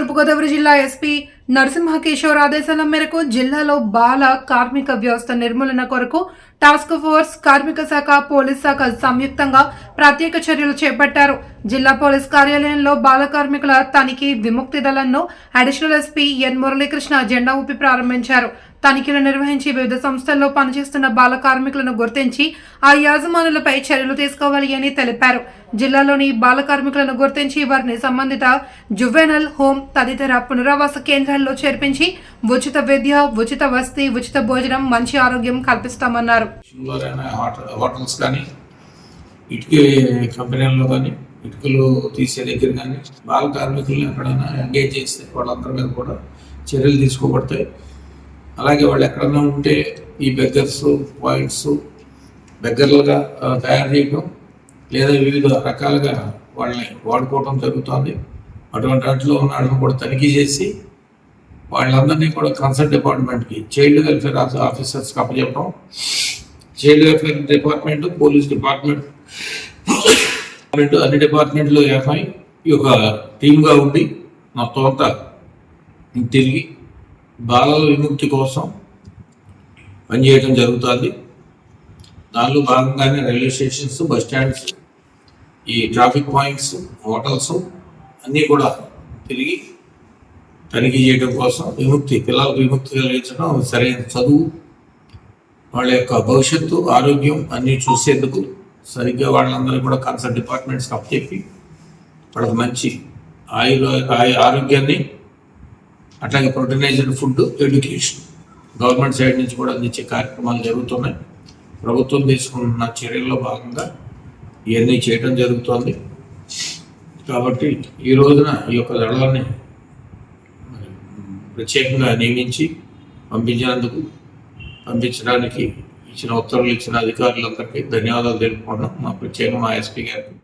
తూర్పుగోదావరి జిల్లా ఎస్పీ నరసింహకిషోర్ ఆదేశాల మేరకు జిల్లాలో బాల కార్మిక వ్యవస్థ నిర్మూలన కొరకు టాస్క్ ఫోర్స్ కార్మిక శాఖ పోలీస్ శాఖ సంయుక్తంగా ప్రత్యేక చర్యలు చేపట్టారు. జిల్లా పోలీస్ కార్యాలయంలో బాల కార్మికుల తనిఖీ విముక్తి దళంను అడిషనల్ ఎస్పీ ఎన్ మురళీకృష్ణ జెండా ఊపి ప్రారంభించారు. తనిఖీలు నిర్వహించి వివిధ సంస్థల్లో పనిచేస్తున్న బాల కార్మికులను గుర్తించి ఆ యాజమానులపై చర్యలు తీసుకోవాలి అని తెలిపారు. జిల్లాలోని బాల కార్మికులను గుర్తించి వారిని సంబంధిత జువెనల్ హోమ్ తదితర పునరావాస కేంద్రాల్లో చేర్పించి ఉచిత విద్య ఉచిత వసతి ఉచిత భోజనం మంచి ఆరోగ్యం కల్పిస్తామన్నారు. హోటల్స్ కానీ కంపెనీల్లో కానీ ఇటుకలు తీసే దగ్గర కానీ బాల కార్మికులను ఎక్కడైనా ఎంగేజ్ చేస్తే వాళ్ళందరి మీద కూడా చర్యలు తీసుకోబడతాయి. అలాగే వాళ్ళు ఎక్కడన్నా ఉంటే ఈ బెగ్గర్స్ పాయింట్స్ బెగ్గర్లుగా తయారు చేయడం లేదా వివిధ రకాలుగా వాళ్ళని వాడుకోవడం జరుగుతుంది. అటువంటి వాటిలో ఉన్న వాళ్ళని కూడా తనిఖీ చేసి వాళ్ళందరినీ కూడా కన్సర్న్ డిపార్ట్మెంట్కి చైల్డ్ వెల్ఫేర్ ఆఫీసర్స్కి అప్పచెప్పడం. Child welfare department police department department అన్ని డిపార్ట్మెంట్లు ఏకమై ఈ యొక్క టీమ్గా ఉండి మొత్తం అంతా తిరిగి బాలల విముక్తి కోసం పనిచేయడం జరుగుతుంది. దానిలో భాగంగానే రైల్వే స్టేషన్స్ బస్ స్టాండ్స్ ఈ ట్రాఫిక్ పాయింట్స్ హోటల్స్ అన్నీ కూడా తిరిగి తనిఖీ చేయడం కోసం విముక్తి పిల్లలకు విముక్తి కలిగించడం సరైన చదువు. వాళ్ళ యొక్క భవిష్యత్తు ఆరోగ్యం అన్నీ చూసేందుకు సరిగ్గా వాళ్ళందరూ కూడా కన్సర్న్ డిపార్ట్మెంట్స్కి అప్పచెప్పి వాళ్ళకి మంచి ఆయుర ఆరోగ్యాన్ని అట్లాగే proteinized food education government side నుంచి కూడా అందించే కార్యక్రమాలు జరుగుతున్నాయి. ప్రభుత్వం తీసుకున్న చర్యల్లో భాగంగా ఇవన్నీ చేయడం జరుగుతోంది. కాబట్టి ఈ రోజున ఈ యొక్క దళాన్ని ప్రత్యేకంగా నియమించి పంపించినందుకు పంపించడానికి ఇచ్చిన ఉత్తర్వులు ఇచ్చిన అధికారులందరికీ ధన్యవాదాలు తెలుపుకున్నాం మా ప్రత్యేకంగా మా ఎస్పీ గారికి.